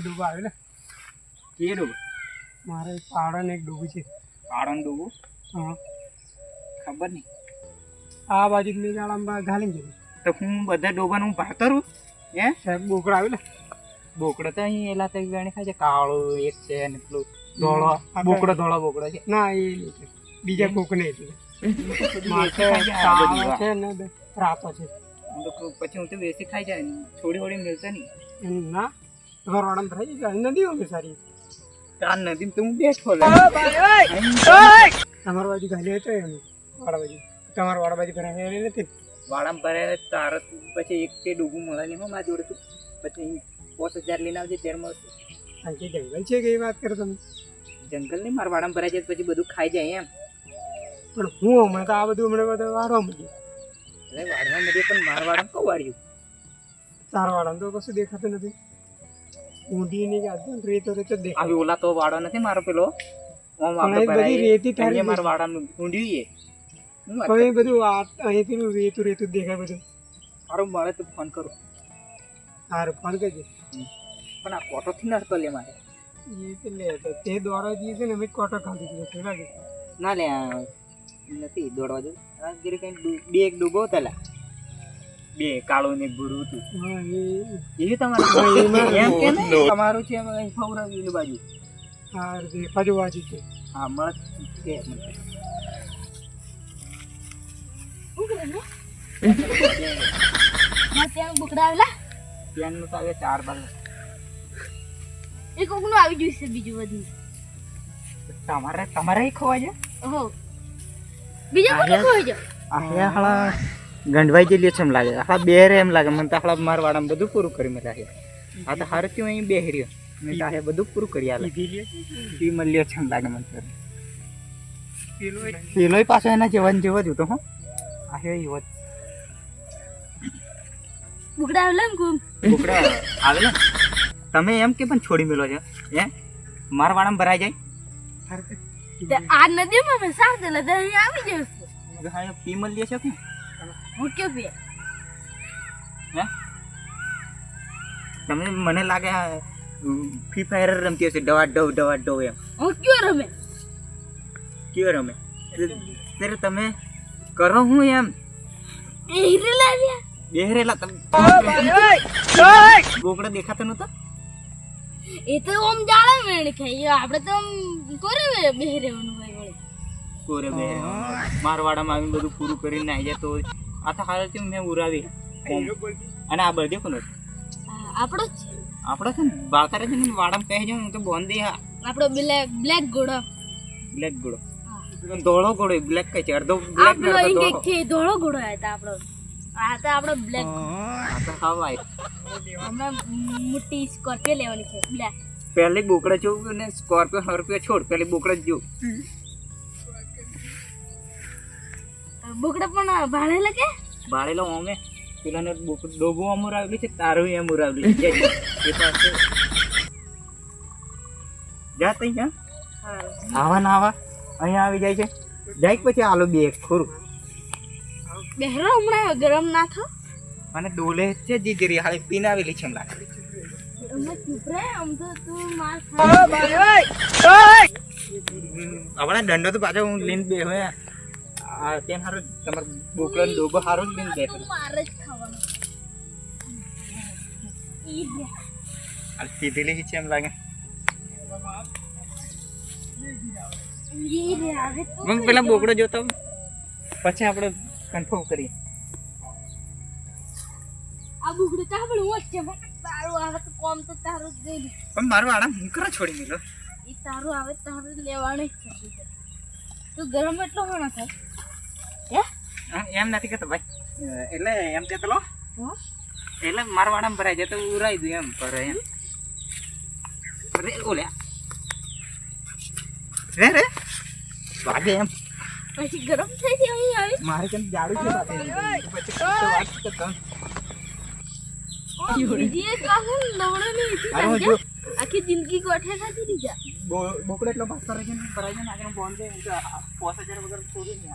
એ ડૂબો ને? કે ડૂબ? મારે એક એક ડૂબું છે. પાડોન ડૂબું? હા. ખબર નહીં. આ બાજુ મેં જાળામાં ઘાલીને જવું તો હું બધા ડોબાનું ભાતો રહું? હે? સાહેબ બોકડા આવ્યો ને? બોકડો તો અહીં એલા તો વેણી ખાય છે. કાળો એક છે ને પેલું ધોળો. બોકડો ધોળો બોકડો છે. ના એ બીજા કોક નહીં છે. ને રાતો છે. હું પછી હું તો વેસી ખાઈ જાય થોડી થોડી મિલતા નહીં. ના. ઘરવાળામાં થઈ જાય નથી અમે સારી આ નદીમાં તો હું બેઠો લે. તમારા બાજુ ઘાલી હતો એમ વાડા બાજુ તમારા વાડા બાજુ ભરાઈ નથી વાળામાં ભરે તાર પછી એક તે ડૂબું મળે નહીં હો મારા જોડે તું. પછી પોસ હજાર લઈને આવજે ત્યારે મળશે. કે જંગલ છે કે એ વાત કરો તમે? જંગલ નહીં મારા વાડામાં ભરાઈ જાય પછી બધું ખાઈ જાય એમ. પણ હું હમણાં તો આ બધું હમણાં બધું વાડવા મળ્યું અરે વાડવા મળ્યું પણ મારા વાડામાં કઉ વાળ્યું તારા વાળામાં તો કશું દેખાતું નથી. ઊંડી ની રેતો રેતો જ આવી ઓલા તો વાડો નથી મારો પેલો? ઓમ આપણે બધી રેતી તારી મારા વાડાનું ઊંડિયું બધું અહીંથી રેતું રેતું દેખાય બધું. સારું મળે તો ફોન કરું. સારું ફોન કરજે. પણ આ કોટોથી ન હતો લે મારે. એ તો લે તો તે દોડવા જઈએ છે ને અમે કોટો ખાધી દીધો છે લાગે. ના લે નથી દોડવા જવું. કઈ બે એક ડૂબો હતા લા બે કાળું ને ભૂરું હતું. હા એ એ તમારું એમ કે નહીં? તમારું છે એની બાજુ? છે. હા છે આવી ગયું છે બીજું બધું. તમારે તમારે ખવાય છે? બીજા કોનું ખોઈ આ જેલી છે એમ લાગે. આપણા બેહરે એમ લાગે. મને તો આપણા મારા વાડામાં બધું પૂરું કરી મળ્યા છે આ તો હારે થયું અહીં બેહર્યો મેં તારે બધું પૂરું કરી આલે. એ મળ્યો છે એમ લાગે મને તો. પેલો પાછો એના જેવા ને જેવો જ હતો હો. આ હે એવો જ બુકડા આવેલા એમ કોમ? બુકડા આવે ને તમે એમ કે પણ છોડી મેલો છે? હે? મારા વાડામાં ભરાઈ જાય? આ નદીમાં મેં સાફ દેલા તે આવી જશે હા પી મળીએ છે કે? હું કયો પીએ હે? તમે મને લાગે ફ્રી ફાયર રમતી હશે ડવા ડવ ડવા ડવ એમ. હું કયો રમે? કયો રમે? ત્યારે તમે કરો હું એમ. એ બેહરેલા તમે બોકડો દેખાતો નતો એ તો ઓમ જાળે મેણ ખાઈ આપણે તો કોરે કરે બેહરેવાનું હોય કોરે બેહરે મારવાડામાં આવીને બધું પૂરું કરીને આવી જાય તો આ તો હાલ મેં ઉરાવી. અને આ બધી કોનો આપણો જ છે. આપણે છે ને છે ને વાડામાં કહે છે હું તો બોંધી હા. આપણો બ્લેક બ્લેક ઘોડો. બ્લેક ગોળો ધોળો ગોળો બ્લેક કહે છે. અડધો બ્લેક ને આપણો એક ધોળો. છે ધોળો ઘોડો હતા આપણો. આ તો આપણો બ્લેક આ તો હવાય અમે મોટી સ્કોર્પિયો લેવાની છે બ્લેક પહેલી બોકડા જોવું ને સ્કોર્પિયો હરપિયો છોડ પહેલી બોકડા જ બુકડા પણ ભાડેલા કે? બાળેલો ઓમે પેલાને ડોબો અમર આવેલી છે તારું એમ આવેલી છે. એ પાસે. જા તઈ જા. આવા ના આવા. અહીંયા આવી જાય છે. જાય પછી આલો બે ખોરું. બેહરો હમણાં ગરમ ના થો. અને ડોલે છે જીજરી હાલે પીનાવેલી છે લાગે હમણાં દંડો તો પાછો હું લઈને બે હોય આ તેમ હારું તમારે બોકડો ને ડોબો હારું જ લઈને બેઠો માર જ ખાવાનો ઈ એમ લાગે પેલા બોકડો જોતો પછી આપણે કન્ફર્મ કરીએ આ બોકડો તા પણ ઓછે તારું આવે તો કોમ તો તારું જ ગયું પણ મારું આડા હું કરો છોડી મેલો ઈ તારું આવે તારું લેવાનું જ છે તું ગરમ એટલો હોਣਾ થાય એમ નથી કહેતો ભાઈ. એટલે એમ કહેતો લો. એટલે જાય તો ઉરાઈ દઉં એમ પર એમ. અરે ઓલ્યા રે રે. વાગે એમ. પછી ગરમ થઈ જાય આવી. મારે કેમ જાડું છે પછી તો વાત કરતો. બીજી એક આખું જિંદગી ગોઠે ખાતી રહી બો- બોકડો એટલો પાસ કરે છે ને ભરાઈ જાય ને આગળ બોન હું પોસ હજાર વગર છોડી નહીં